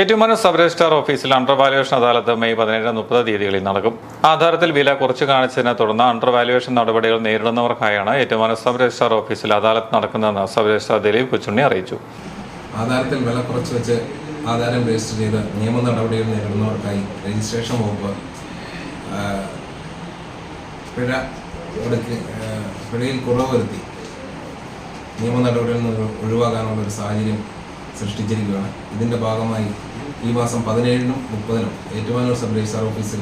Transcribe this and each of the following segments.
Ettumanoor sub registrar ഓഫീസിൽ under valuation adalat May പതിനേഴ് മുപ്പത് തീയതികളിൽ നടക്കും. ആധാരത്തിൽ വില കുറച്ച് കാണിച്ചതിനെ തുടർന്ന് അണ്ടർ വാലുവേഷൻ നടപടികൾ നേരിടുന്നവർക്കായാണ് ഏറ്റുമാനൂർ സബ് രജിസ്ട്രാർ ഓഫീസിൽ അദാലത്ത് നടക്കുന്നതെന്ന് സബ് രജിസ്ട്രാർ ദിലീപ് കൊച്ചുണ്ണി അറിയിച്ചു. ആധാരത്തിൽ വില കുറച്ച് വെച്ച് ആധാരം രജിസ്റ്റർ ചെയ്ത് നിയമ നടപടികൾ നേരിടുന്നവർക്കായി രജിസ്ട്രേഷൻ വകുപ്പ് പിഴ പിഴയിൽ കുറവ് വരുത്തി. നിയമ നടപടികളിൽ നിന്ന് ഒഴിവാക്കാനുള്ള ഒരു സാഹചര്യം സൃഷ്ടിച്ചിരിക്കുകയാണ്. ഇതിന്റെ ഭാഗമായി ഈ മാസം പതിനേഴിനും മുപ്പതിനും ഏറ്റുമാനൂർ സബ് രജിസ്ട്രാർ ഓഫീസിൽ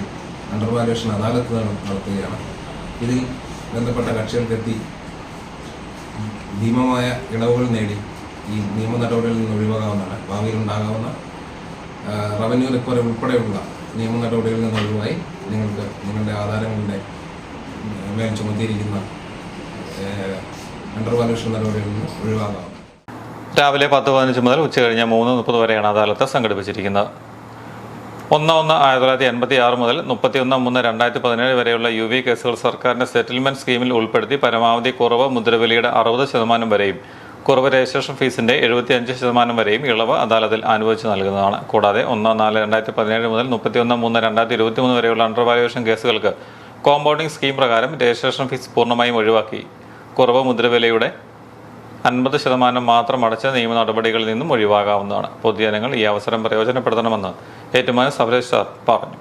അണ്ടർ വാലുവേഷൻ അദാലത്ത് നട- നടത്തുകയാണ്. ഇതിൽ ബന്ധപ്പെട്ട കക്ഷികൾക്കെത്തി ഭീമമായ ഇളവുകൾ നേടി ഈ നിയമ നടപടികളിൽ നിന്ന് ഒഴിവാകാവുന്നതാണ്. ഭാവിയിൽ ഉണ്ടാകാവുന്ന റവന്യൂ റിക്കവറി ഉൾപ്പെടെയുള്ള നിയമ നടപടികളിൽ നിന്ന് ഒഴിവായി നിങ്ങൾക്ക് നിങ്ങളുടെ ആധാരങ്ങളുടെ മേൽ ചുമത്തിയിരിക്കുന്ന അണ്ടർ വാലുവേഷൻ നടപടികളിൽ നിന്ന് ഒഴിവാകാം രാവിലെ പത്ത് പതിനഞ്ച് മുതൽ ഉച്ചകഴിഞ്ഞ് മൂന്ന് മുപ്പത് വരെയാണ് അദാലത്ത് സംഘടിപ്പിച്ചിരിക്കുന്നത്. ഒന്ന് ഒന്ന് ആയിരത്തി തൊള്ളായിരത്തി എൺപത്തി ആറ് മുതൽ മുപ്പത്തിയൊന്ന് മൂന്ന് രണ്ടായിരത്തി പതിനേഴ് വരെയുള്ള യു വി കേസുകൾ സർക്കാരിന്റെ സെറ്റിൽമെന്റ് സ്കീമിൽ ഉൾപ്പെടുത്തി പരമാവധി കുറവ് മുദ്രവിലയുടെ അറുപത് ശതമാനം വരെയും കുറവ് രജിസ്ട്രേഷൻ ഫീസിന്റെ എഴുപത്തിയഞ്ച് ശതമാനം വരെയും ഇളവ് അദാലത്തിൽ അനുവദിച്ച് നൽകുന്നതാണ്. കൂടാതെ ഒന്ന് നാല് രണ്ടായിരത്തി പതിനേഴ് മുതൽ മുപ്പത്തിയൊന്ന് മൂന്ന് രണ്ടായിരത്തി ഇരുപത്തി മൂന്ന് വരെയുള്ള അണ്ടർ വാലുവേഷൻ കേസുകൾക്ക് കോമ്പൗണ്ടിംഗ് സ്കീം പ്രകാരം രജിസ്ട്രേഷൻ ഫീസ് പൂർണമായും ഒഴിവാക്കി. കുറവ് മുദ്രവിലയുടെ അൻപത് ശതമാനം മാത്രം അടച്ച നിയമ നടപടികളിൽ നിന്നും ഒഴിവാകാവുന്നതാണ്. പൊതുജനങ്ങൾ ഈ അവസരം പ്രയോജനപ്പെടുത്തണമെന്ന് ഏറ്റുമാനൂർ സബരേഷ് സാർ പറഞ്ഞു.